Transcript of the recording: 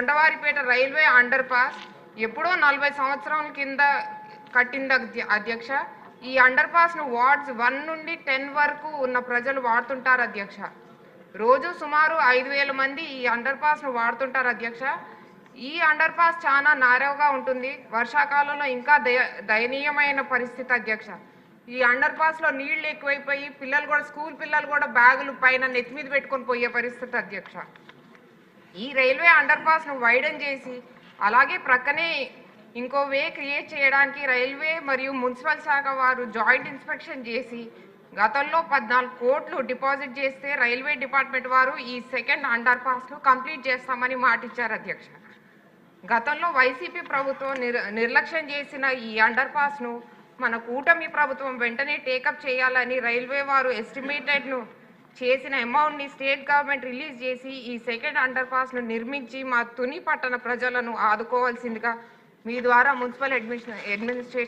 Kondavaripeta railway under pass ఎప్పుడో నలభై సంవత్సరాల కింద కట్టింది అధ్యక్ష. ఈ అండర్ పాస్ను వార్డ్స్ వన్ నుండి టెన్ వరకు ఉన్న ప్రజలు వాడుతుంటారు అధ్యక్ష. రోజు సుమారు ఐదు వేల మంది ఈ అండర్ పాస్ను వాడుతుంటారు అధ్యక్ష. ఈ అండర్ పాస్ చాలా నారవగా ఉంటుంది. వర్షాకాలంలో ఇంకా దయ దయనీయమైన పరిస్థితి అధ్యక్ష. ఈ అండర్ పాస్లో నీళ్ళు ఎక్కువైపోయి పిల్లలు కూడా స్కూల్ పిల్లలు కూడా బ్యాగులు పైన నెత్తి మీద పెట్టుకొని పోయే పరిస్థితి అధ్యక్ష. ఈ రైల్వే అండర్ పాస్ను వైడన్ చేసి అలాగే ప్రక్కనే ఇంకో వే క్రియేట్ చేయడానికి రైల్వే మరియు మున్సిపల్ శాఖ వారు జాయింట్ ఇన్స్పెక్షన్ చేసి గతంలో పద్నాలుగు కోట్లు డిపాజిట్ చేస్తే రైల్వే డిపార్ట్మెంట్ వారు ఈ సెకండ్ అండర్ పాస్ను కంప్లీట్ చేస్తామని మాటిచ్చారు అధ్యక్ష. గతంలో వైసీపీ ప్రభుత్వం నిర్ నిర్లక్ష్యం చేసిన ఈ అండర్ పాస్ను మన కూటమి ప్రభుత్వం వెంటనే టేకప్ చేయాలని రైల్వే వారు ఎస్టిమేటెడ్ను చేసిన అమౌంట్ని స్టేట్ గవర్నమెంట్ రిలీజ్ చేసి ఈ సెకండ్ అండర్ పాస్ను నిర్మించి మా తుని పట్టణ ప్రజలను ఆదుకోవాల్సిందిగా మీ ద్వారా మున్సిపల్ అడ్మిషన్ అడ్మినిస్ట్రేషన్